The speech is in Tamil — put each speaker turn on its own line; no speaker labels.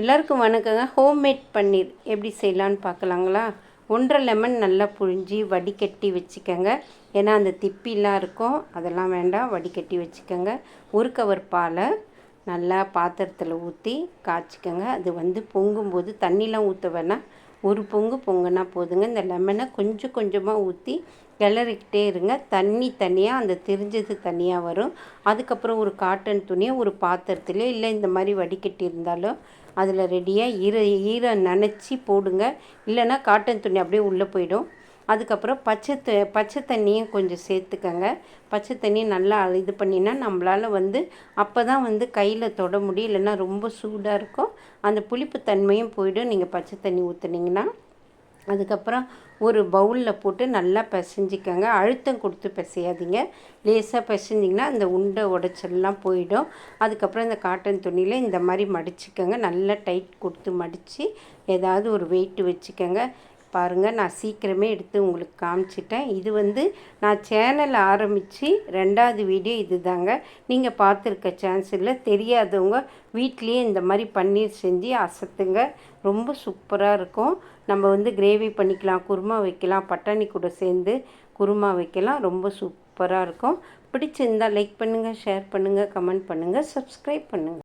எல்லாருக்கும் வணக்கங்க. ஹோம்மேட் பன்னீர் எப்படி செய்யலான்னு பார்க்கலாங்களா? ஒன்றரை லெமன் நல்லா புழிஞ்சி வடிகட்டி வச்சுக்கோங்க. ஏன்னா அந்த திப்பிலாம் இருக்கும். அதெல்லாம் வேண்டாம். வடிகட்டி வச்சுக்கோங்க. ஒரு கவர் பாலை நல்லா பாத்திரத்தில் ஊற்றி காய்ச்சிக்கோங்க. அது வந்து பொங்கும்போது தண்ணிலாம் ஊற்ற வேணாம். ஒரு பொங்கு பொங்குனா போதுங்க. இந்த லெமனை கொஞ்சம் கொஞ்சமாக ஊற்றி கிளறிக்கிட்டே இருங்க. தண்ணி தனியாக அந்த திரிஞ்சது தனியாக வரும். அதுக்கப்புறம் ஒரு காட்டன் துணியை ஒரு பாத்திரத்துலேயோ இல்லை இந்த மாதிரி வடிகட்டி இருந்தாலும் அதில் ரெடியாக ஈர ஈரம் நனைச்சி போடுங்க. இல்லைன்னா காட்டன் துணி அப்படியே உள்ளே போயிடும். அதுக்கப்புறம் பச்சை த பச்சை தண்ணியும் கொஞ்சம் சேர்த்துக்கங்க. பச்சை தண்ணி நல்லா இது பண்ணினா நம்மளால் வந்து அப்போ தான் வந்து கையில் தொட முடியும். இல்லைன்னா ரொம்ப சூடாக இருக்கும். அந்த புளிப்பு தன்மையும் போயிடும். நீங்கள் பச்சை தண்ணி ஊற்றுனீங்கன்னா அதுக்கப்புறம் ஒரு பவுலில் போட்டு நல்லா பிசைஞ்சிக்கோங்க. அழுத்தம் கொடுத்து பிசையாதீங்க. லேசாக பிசைஞ்சிங்கன்னா அந்த உண்டை உடச்சல்லாம் போயிடும். அதுக்கப்புறம் இந்த காட்டன் துணியில் இந்த மாதிரி மடிச்சுக்கோங்க. நல்லா டைட் கொடுத்து மடித்து ஏதாவது ஒரு வெயிட் வச்சுக்கோங்க. பாருங்கள் நான் சீக்கிரமே எடுத்து உங்களுக்கு காமிச்சிட்டேன். இது வந்து நான் சேனல் ஆரம்பித்து ரெண்டாவது வீடியோ இது தாங்க நீங்கள் பார்த்துருக்க சான்ஸ் இல்லை தெரியாதவங்க வீட்லேயே இந்த மாதிரி பன்னீர் செஞ்சு அசத்துங்க. ரொம்ப சூப்பராக இருக்கும். நம்ம வந்து கிரேவி பண்ணிக்கலாம் குருமா வைக்கலாம் பட்டாணி கூட சேர்ந்து குருமா வைக்கலாம். ரொம்ப சூப்பராக இருக்கும். பிடிச்சிருந்தால் லைக் பண்ணுங்கள் ஷேர் பண்ணுங்கள் கமெண்ட் பண்ணுங்கள் சப்ஸ்கிரைப் பண்ணுங்கள்